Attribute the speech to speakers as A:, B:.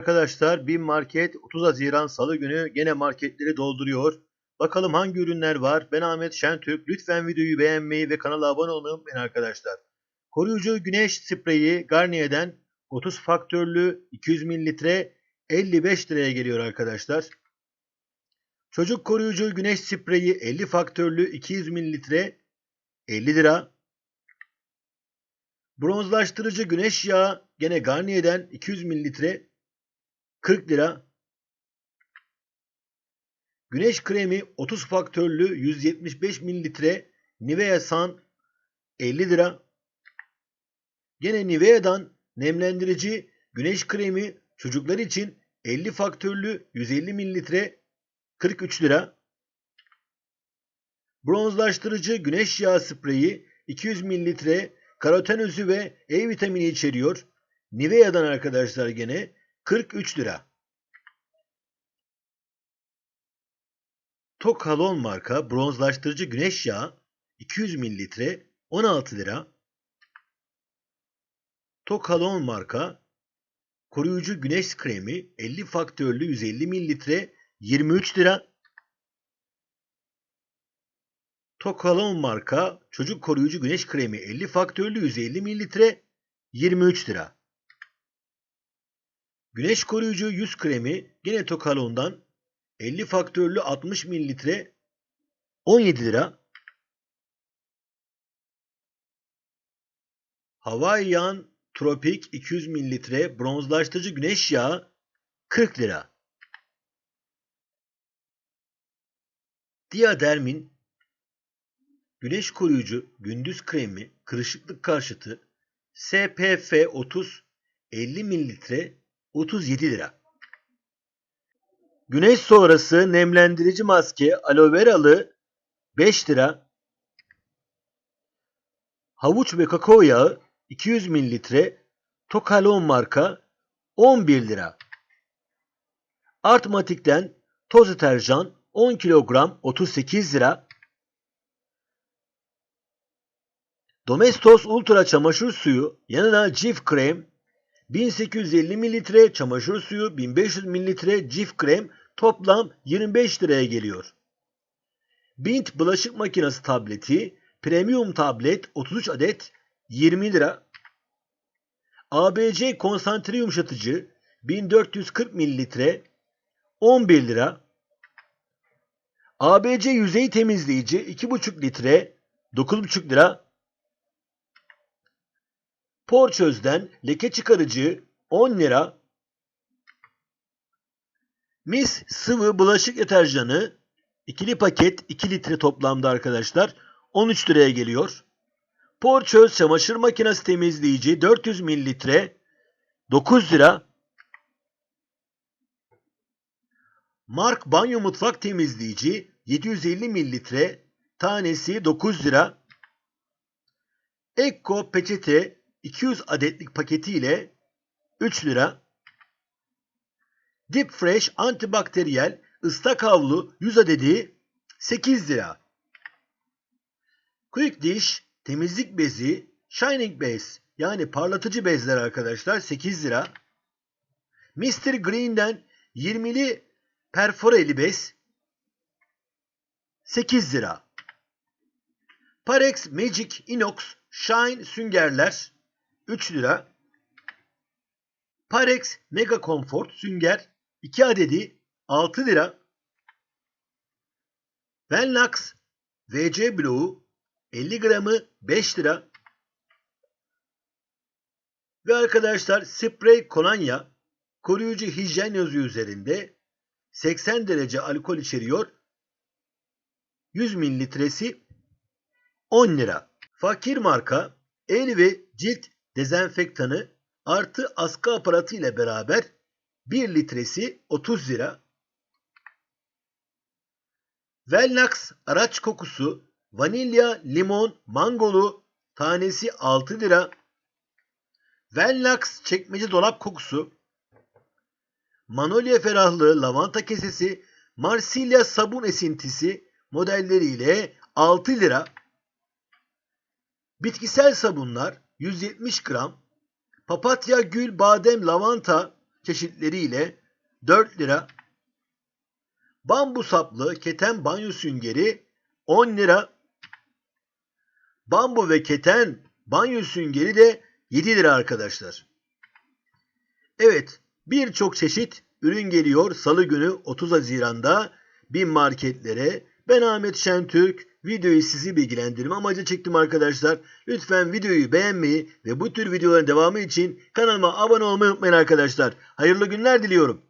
A: Arkadaşlar bir market 30 Haziran Salı günü gene marketleri dolduruyor. Bakalım hangi ürünler var? Ben Ahmet Şentürk. Lütfen videoyu beğenmeyi ve kanala abone olmayı unutmayın arkadaşlar. Koruyucu güneş spreyi Garnier'den 30 faktörlü 200 mililitre 55 liraya geliyor arkadaşlar. Çocuk koruyucu güneş spreyi 50 faktörlü 200 mililitre 50 lira. Bronzlaştırıcı güneş yağı gene Garnier'den 200 mililitre 40 lira. Güneş kremi 30 faktörlü 175 mililitre Nivea Sun 50 lira. Gene Nivea'dan nemlendirici güneş kremi çocuklar için 50 faktörlü 150 mililitre 43 lira. Bronzlaştırıcı güneş yağı spreyi 200 mililitre karoten özü ve E vitamini içeriyor. Nivea'dan arkadaşlar gene 43 lira. Tokalon marka bronzlaştırıcı güneş yağı 200 mililitre 16 lira. Tokalon marka koruyucu güneş kremi 50 faktörlü 150 mililitre 23 lira. Tokalon marka çocuk koruyucu güneş kremi 50 faktörlü 150 mililitre 23 lira. Güneş koruyucu yüz kremi gene Tokalon'dan 50 faktörlü 60 mililitre 17 lira. Hawaiian Tropik 200 mililitre bronzlaştırıcı güneş yağı 40 lira. Diadermin güneş koruyucu gündüz kremi kırışıklık karşıtı SPF 30 50 mililitre 37 lira. Güneş sonrası nemlendirici maske aloe veralı 5 lira. Havuç ve kakao yağı 200 mililitre Tokalon marka 11 lira. Artmatik'ten toz deterjan 10 kilogram 38 lira. Domestos Ultra çamaşır suyu yanına Cif krem 1850 mililitre çamaşır suyu 1500 mililitre Cif krem toplam 25 liraya geliyor. Bint bulaşık makinesi tableti premium tablet 33 adet 20 lira. ABC konsantre yumuşatıcı 1440 mililitre 11 lira. ABC yüzey temizleyici 2,5 litre 9,5 lira. Porçöz'den leke çıkarıcı 10 lira. Mis sıvı bulaşık deterjanı ikili paket 2 litre toplamda arkadaşlar 13 liraya geliyor. Porçöz çamaşır makinesi temizleyici 400 mililitre 9 lira. Mark banyo mutfak temizleyici 750 mililitre tanesi 9 lira. Ekko peçete 200 adetlik paketiyle 3 lira. Deep Fresh antibakteriyel ıslak havlu 100 adedi 8 lira. Quick Dish temizlik bezi Shining Base yani parlatıcı bezler arkadaşlar 8 lira. Mr. Green'den 20'li perforeli bez 8 lira. Parex Magic Inox Shine süngerler 3 lira. Parex Mega Comfort sünger 2 adedi 6 lira. Venlax VC Blue 50 gramı 5 lira. Ve arkadaşlar sprey kolonya koruyucu hijyen yazıyor üzerinde 80 derece alkol içeriyor. 100 mililitresi 10 lira. Fakir marka el ve cilt dezenfektanı artı askı aparatı ile beraber 1 litresi 30 lira. Velnax araç kokusu vanilya, limon, mangolu tanesi 6 lira. Velnax çekmece dolap kokusu Manolya ferahlığı lavanta kesesi Marsilya sabun esintisi modelleriyle 6 lira. Bitkisel sabunlar 170 gram. Papatya, gül, badem, lavanta çeşitleriyle 4 lira. Bambu saplı keten banyo süngeri 10 lira. Bambu ve keten banyo süngeri de 7 lira arkadaşlar. Evet birçok çeşit ürün geliyor salı günü 30 Haziran'da bin marketlere. Ben Ahmet Şentürk videoyu sizi bilgilendirme amacı çektim arkadaşlar. Lütfen videoyu beğenmeyi ve bu tür videoların devamı için kanalıma abone olmayı unutmayın arkadaşlar. Hayırlı günler diliyorum.